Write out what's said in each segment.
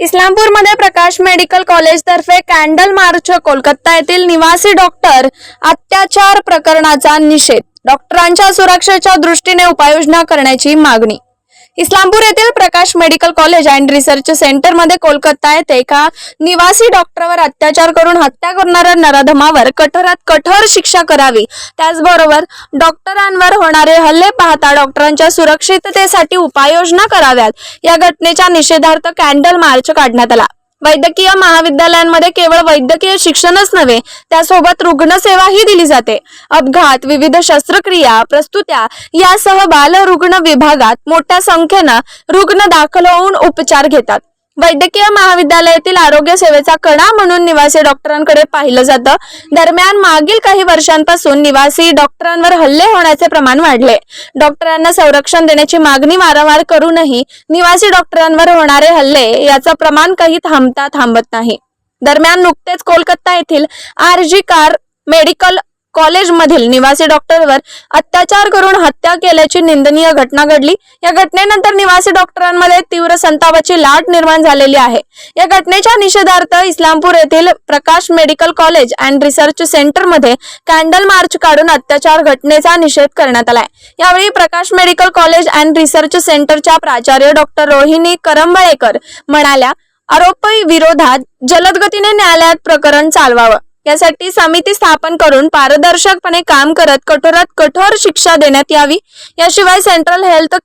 इस्लामपूरमध्ये Prakash medical college तर्फे candle march Kolkata येथील निवासी डॉक्टर अत्याचार प्रकरणाचा निषेध. डॉक्टरांच्या सुरक्षेच्या दृष्टीने उपाययोजना करण्याची मागणी. इस्लामपूर येथील Prakash medical college and research सेंटरमध्ये कोलकाता येथे एका निवासी डॉक्टरवर अत्याचार करून हत्या करणाऱ्या नराधमावर कठोरात कठोर शिक्षा करावी. त्याचबरोबर डॉक्टरांवर होणारे हल्ले पाहता डॉक्टरांच्या सुरक्षिततेसाठी उपाययोजना कराव्यात. या घटनेच्या निषेधार्थ कॅन्डल मार्च काढण्यात आला. वैद्यकीय महाविद्यालयांमध्ये केवळ वैद्यकीय शिक्षणच नव्हे त्यासोबत रुग्णसेवाही दिली जाते. अपघात विविध शस्त्रक्रिया प्रस्तुत्या यासह बालरुग्ण विभागात मोठ्या संख्येनं रुग्ण दाखल होऊन उपचार घेतात. वैद्यकीय महाविद्यालयातील आरोग्य सेवेचा कणा म्हणून निवासी डॉक्टरांकडे पाहिलं जातं. दरम्यान मागील काही वर्षांपासून निवासी डॉक्टरांवर हल्ले होण्याचे प्रमाण वाढले. डॉक्टरांना संरक्षण देण्याची मागणी वारंवार करूनही निवासी डॉक्टरांवर होणारे हल्ले याचं प्रमाण काही थांबता थांबत नाही. दरम्यान नुकतेच कोलकाता येथील आर जी कार मेडिकल कॉलेजमधील निवासी डॉक्टरवर अत्याचार करून हत्या केल्याची निंदनीय घटना घडली. या घटनेनंतर निवासी डॉक्टरांमध्ये तीव्र संतापाची लाट निर्माण झालेली आहे. या घटनेच्या निषेधार्थ इस्लामपूर येथील Prakash medical college and research सेंटरमध्ये कॅन्डल मार्च काढून अत्याचार घटनेचा निषेध करण्यात आलाय. यावेळी Prakash medical college and research सेंटरच्या प्राचार्य डॉक्टर रोहिणी करंबळेकर म्हणाल्या आरोपी विरोधात जलदगतीने न्यायालयात प्रकरण चालवावं. यासाठी समिती स्थापन करून पारदर्शकपणे काम करत कठोरात कठोर शिक्षा देण्यात यावी. याशिवाय सेंट्रल हेल्थ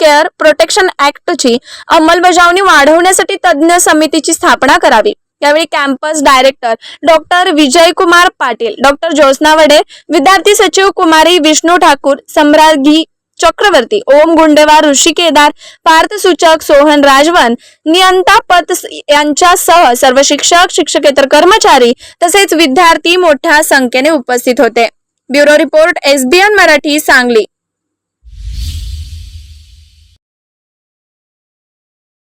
केअर प्रोटेक्शन ऍक्टची अंमलबजावणी वाढवण्यासाठी तज्ज्ञ समितीची स्थापना करावी. यावेळी campus director doctor Vijay Kumar Patil doctor Jyotsna Wade विद्यार्थी सचिव कुमारी विष्णू ठाकूर सम्रागी चक्रवर्ती ओम गुंडेवार ऋषी केदार पार्थ सूचक सोहन राजवन नियंता पत यांच्यासह सर्व शिक्षक शिक्षकेतर कर्मचारी तसेच विद्यार्थी मोठ्या संख्येने उपस्थित होते. Bureau report SBN Marathi Sangli.